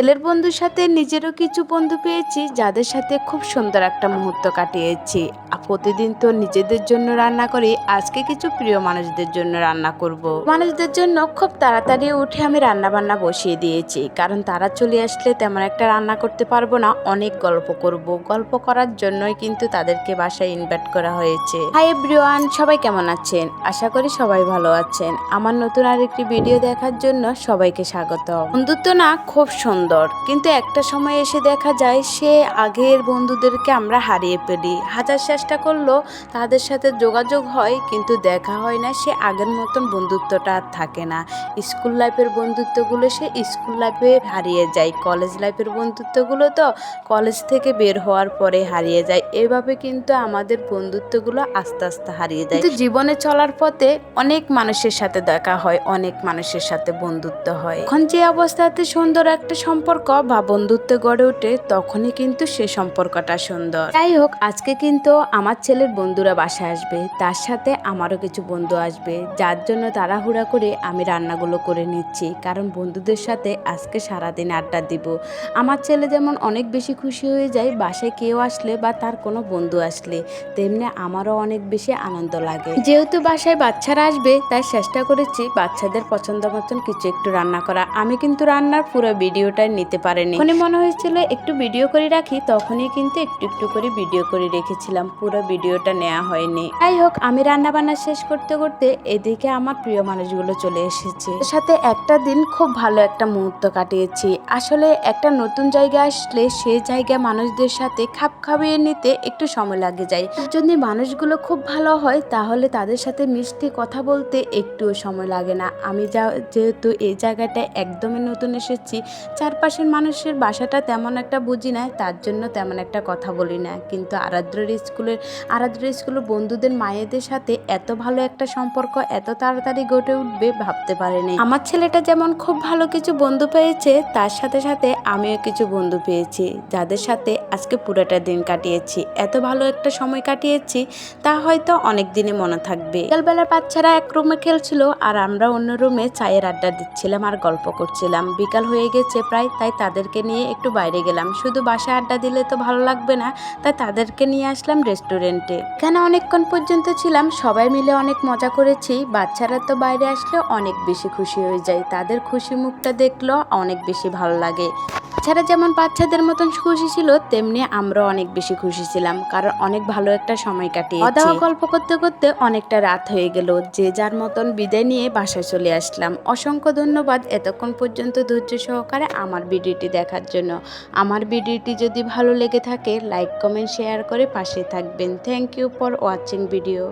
ছেলের বন্ধুর সাথে নিজেরও কিছু বন্ধু পেয়েছি, যাদের সাথে খুব সুন্দর একটা মুহূর্ত কাটিয়েছি। প্রতিদিন তো নিজেদের জন্য রান্না করি, আজকে কিছু প্রিয় মানুষদের জন্য রান্না করব। মানুষদের জন্য খুব তাড়াতাড়ি উঠে আমি রান্না বান্না বসিয়ে দিয়েছি, কারণ তারা চলে আসলে তেমন একটা রান্না করতে পারব না। অনেক গল্প করব। গল্প করার জন্যই কিন্তু তাদেরকে বাসায় ইনভাইট করা হয়েছে। হাই এভরিওয়ান সবাই কেমন আছেন? আশা করি সবাই ভালো আছেন। আমার নতুন আরেকটি ভিডিও দেখার জন্য সবাইকে স্বাগত বন্ধুত্ব না, খুব সুন্দর। কিন্তু একটা সময় এসে দেখা যায় সে আগের বন্ধুদেরকে আমরা হারিয়ে ফেলি। হাজার চেষ্টা করলেও তাদের সাথে যোগাযোগ হয়, কিন্তু দেখা হয় না, সে আগের মতন বন্ধুত্বটা আর থাকে না। স্কুল লাইফের বন্ধুত্বগুলো সে স্কুল লাইফে হারিয়ে যায়, কলেজ লাইফের বন্ধুত্বগুলো তো কলেজ থেকে বের হওয়ার পরে হারিয়ে যায়। এভাবে কিন্তু আমাদের বন্ধুত্বগুলো আস্তে আস্তে হারিয়ে যায়। কিন্তু জীবনে চলার পথে অনেক মানুষের সাথে দেখা হয়, অনেক মানুষের সাথে বন্ধুত্ব হয়। এখন যে অবস্থাতে সুন্দর একটা সম্পর্ক বা বন্ধুত্ব গড়ে ওঠে, তখনই কিন্তু সে সম্পর্কটা সুন্দর। যাই হোক, আজকে কিন্তু আমার ছেলের বন্ধুরা বাসায় আসবে, তার সাথে আমারও কিছু বন্ধু আসবে, যার জন্য তাড়াহুড়া করে আমি রান্নাগুলো করে নিচ্ছি, কারণ বন্ধুদের সাথে আজকে সারাদিন আড্ডা দিব। আমার ছেলে যেমন অনেক বেশি খুশি হয়ে যায়, বাসায় কেউ আসলে বা তার কোনো বন্ধু আসলে, তেমনি আমারও অনেক বেশি আনন্দ লাগে। যেহেতু বাসায় বাচ্চারা আসবে, তাই চেষ্টা করেছি বাচ্চাদের পছন্দ মতন কিছু একটু রান্না করা আমি কিন্তু রান্নার পুরো ভিডিওটা নিতে পারেনি। মনে মনে হয়েছিল, একটু ভিডিও করে রাখি। তখনই কিন্তু একটু একটু করে ভিডিও করে রেখেছিলাম। পুরো ভিডিওটা নেওয়া হয়নি। যাই হোক, আমি রান্না বান্না শেষ করতে করতে এদিকে আমার প্রিয় মানুষগুলো চলে এসেছে। সাথে একটা দিন খুব ভালো একটা মুহূর্ত কাটিয়েছি। আসলে একটা নতুন জায়গায় আসলে সেই জায়গায় মানুষদের সাথে খাপ খাইয়ে নিতে একটু সময় লাগে যায়। যদি মানুষগুলো খুব ভালো হয়, তাহলে তাদের সাথে মিষ্টি কথা বলতে একটুও সময় লাগে না। আমি যা, যেহেতু এই জায়গাটায় একদমই নতুন এসেছি চারপাশের মানুষের বাসাটা তেমন একটা বুঝি না তার জন্য তেমন একটা কথা বলি না। কিন্তু আরাদ্রের স্কুলের আরাদ্রের স্কুলের বন্ধুদের মায়েদের সাথে এত ভালো একটা সম্পর্ক এত তাড়াতাড়ি গড়ে উঠবে ভাবতে পারেনি। আমার ছেলেটা যেমন খুব ভালো কিছু বন্ধু পেয়েছে, তার সাথে সাথে আমিও কিছু বন্ধু পেয়েছি, যাদের সাথে আজকে পুরোটা দিন কাটিয়েছি। এত ভালো একটা সময় কাটিয়েছি, তা হয়তো অনেক দিনে মনে থাকবে। বিকালবেলার বাচ্চারা এক রুমে খেলছিল, আর আমরা অন্য রুমে চায়ের আড্ডা দিচ্ছিলাম আর গল্প করছিলাম। বিকাল হয়ে গেছে প্রায় তাই তাদেরকে নিয়ে একটু বাইরে গেলাম। শুধু বাসা আড্ডা দিলে তো ভালো লাগবে না, তাই তাদেরকে নিয়ে আসলাম রেস্টুরেন্টে। এখানে অনেকক্ষণ পর্যন্ত ছিলাম, সবাই মিলে অনেক মজা করেছি। বাচ্চারা তো বাইরে আসলে অনেক বেশি খুশি হয়ে যায়। তাদের খুশি মুখটা দেখল, অনেক বেশি ভালো লাগে। বাচ্চারা যেমন বাচ্চাদের মতন খুশি ছিল, তেমনি আমরা অনেক বেশি খুশি ছিলাম, কারণ অনেক ভালো একটা সময় কাটিয়ে অদাওয়া গল্প করতে করতে অনেকটা রাত হয়ে গেল, যে যার মতন বিদায় নিয়ে বাসায় চলে আসলাম। অসংখ্য ধন্যবাদ এতক্ষণ পর্যন্ত ধৈর্য সহকারে আমার ভিডিওটি দেখার জন্য। আমার ভিডিওটি যদি ভালো লেগে থাকে, লাইক, কমেন্ট, শেয়ার করে পাশে থাকবেন। Thank you for watching video.